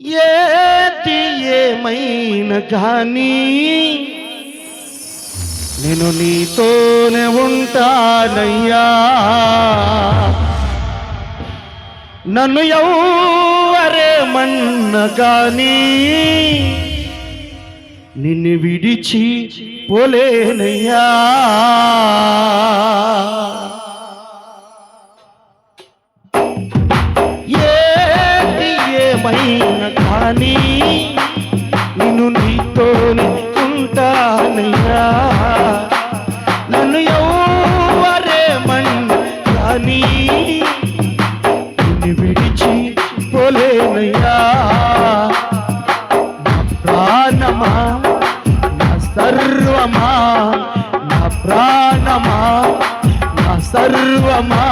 ఏది ఏమైనా కానీ నేను నీతోనే ఉంటానయ్యా. నన్ను ఎవరేమన్న కానీ నిన్ను విడిచి పోలేనయ్యా. ప్రాణమా? నా సర్వమా? నా ప్రాణమా? నా సర్వమా?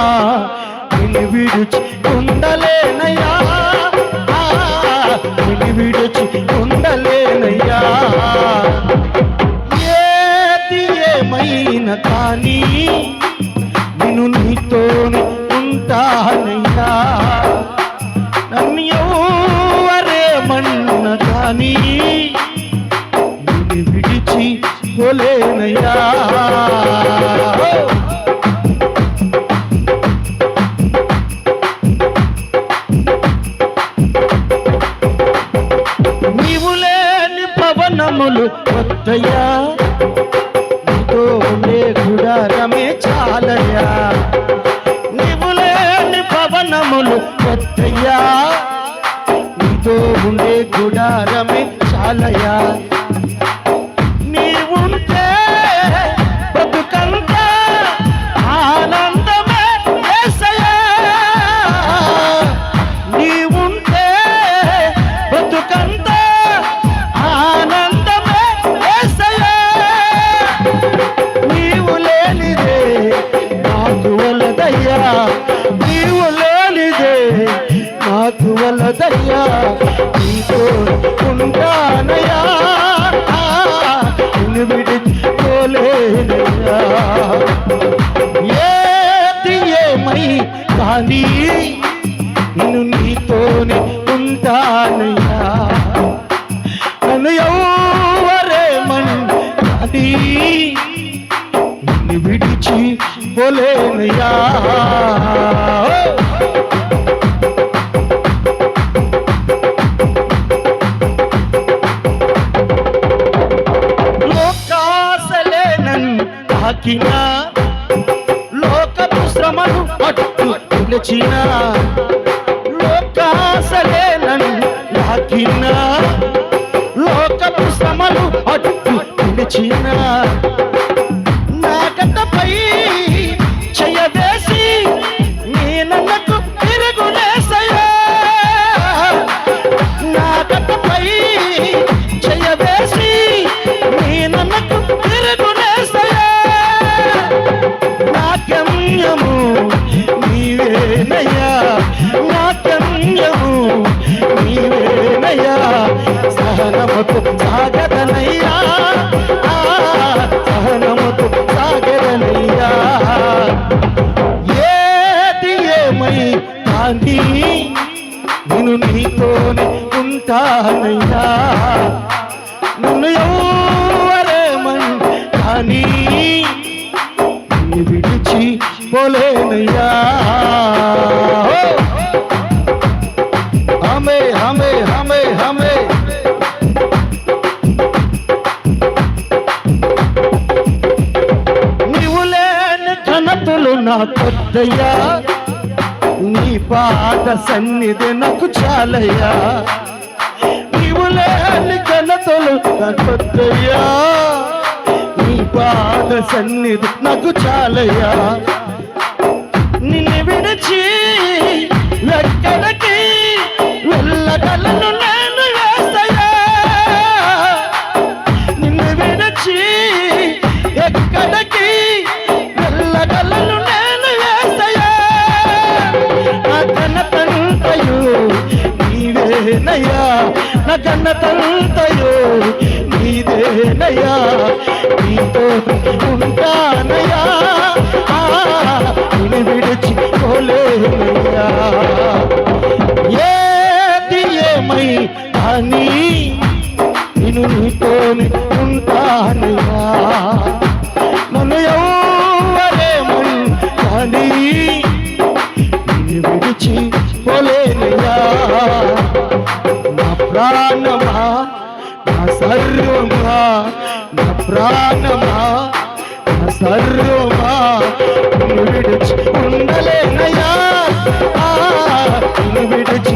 నిన్ను విడిచి ఉండలేనయ్యా. నిన్ను పవనములు వద్దయ్యా. నీతో ఉండే గుడారమే చాలయ్యా. నీవు లేని పవనములు వద్దయ్యా. నీతో ఉండే గుడారమే చాలయ్యా. నాకు వలదయ్యా నీతో ఉంటానయ్యా నిన్ను విడిపోలేనయ్యా ఏది ఏమై కానీ నేను నీతోనే ఉంటానయ్యా. నన్ను ఎవరేమన్ కానీ నిన్ను విడిచి పోలేనయ్యా తాకిన లోకపు శ్రమను పట్టు నిలిచిన లోకాసలే నన్ను లాకిన లోకపు శ్రమను పట్టు పిలిచిన ఉంటానయ్యా నన్ను ఎవరేమన్ కానీ విడిచి పోలేనయ్యా. హమే హమే హమే హమే. నీవు లేని ఘనతలు నా కొద్దయ్యా నీ పాద సన్నిధి నాకు చాలయ్యా. నీవు లేని ఘనతలు నా నీ పాద సన్నిధి నాకు చాలయ్యా. నిన్ను విడచి నీదేనయ్యా నా ఘనతంతయు నీదేనయ్యా నీతో ఉంటానయ్యా ఆ, నిన్ను విడిచి ఏది ఏమై అని నేను నీతోనే ఉంటానయ్యా నన్ను ఎవరేమని కానీ విడిచి పోలేనయ్యా నా ప్రాణమా? నా సర్వమా? నా ప్రాణమా? నా సర్వమా? విడిచి ఉండలేనయా విడిచి